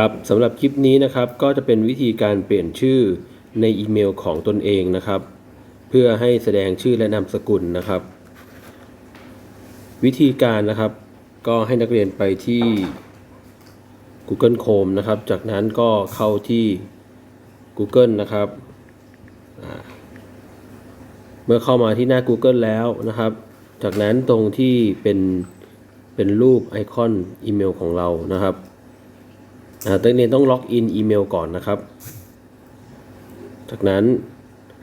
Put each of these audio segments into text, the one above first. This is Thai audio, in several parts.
ครับสำหรับคลิปนี้นะครับก็จะเป็นวิธีการเปลี่ยนชื่อในอีเมลของตนเองนะครับ เพื่อให้แสดงชื่อและนามสกุลนะครับ วิธีการนะครับ ก็ให้นักเรียนไปที่ Google Chrome นะครับ จากนั้นก็เข้าที่ Google นะครับ เมื่อเข้ามาที่หน้า Google แล้วนะครับ จากนั้นตรงที่เป็นเป็นรูปไอคอนอีเมลของเรานะครับ นักเรียนต้องล็อกอินอีเมลก่อนนะครับ จากนั้น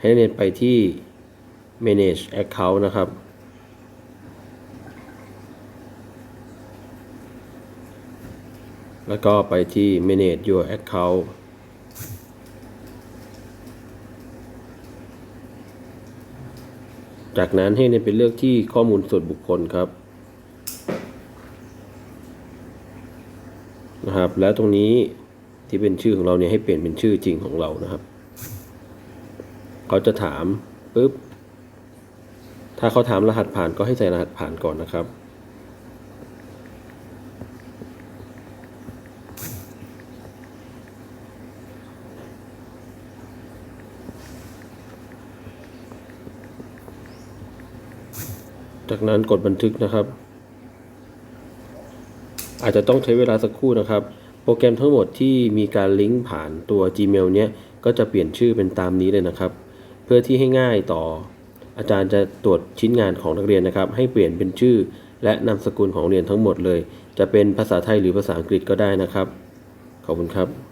ให้นักเรียนไปที่ manage account นะครับ แล้วก็ไปที่ manage your account จากนั้นให้เน้นไปเลือกที่ข้อมูลส่วนบุคคลครับ นะครับ แล้วตรงนี้ที่เป็นชื่อของเราเนี่ยให้เปลี่ยนเป็นชื่อจริงของเรานะครับเขาจะถามปุ๊บถ้าเขาถามรหัสผ่านก็ให้ใส่รหัสผ่านก่อนนะครับ จากนั้นกดบันทึกนะครับ อาจจะต้องใช้เวลาสักครู่นะครับ โปรแกรมทั้งหมดที่มีการลิงก์ผ่านตัว Gmail เนี้ยก็จะเปลี่ยนชื่อเป็นตามนี้เลยนะครับ เพื่อที่ให้ง่ายต่อ อาจารย์จะตรวจชิ้นงานของนักเรียนนะครับ ให้เปลี่ยนเป็นชื่อ และนามสกุลของเรียนทั้งหมดเลย จะเป็นภาษาไทยหรือภาษาอังกฤษก็ได้นะครับ ขอบคุณครับ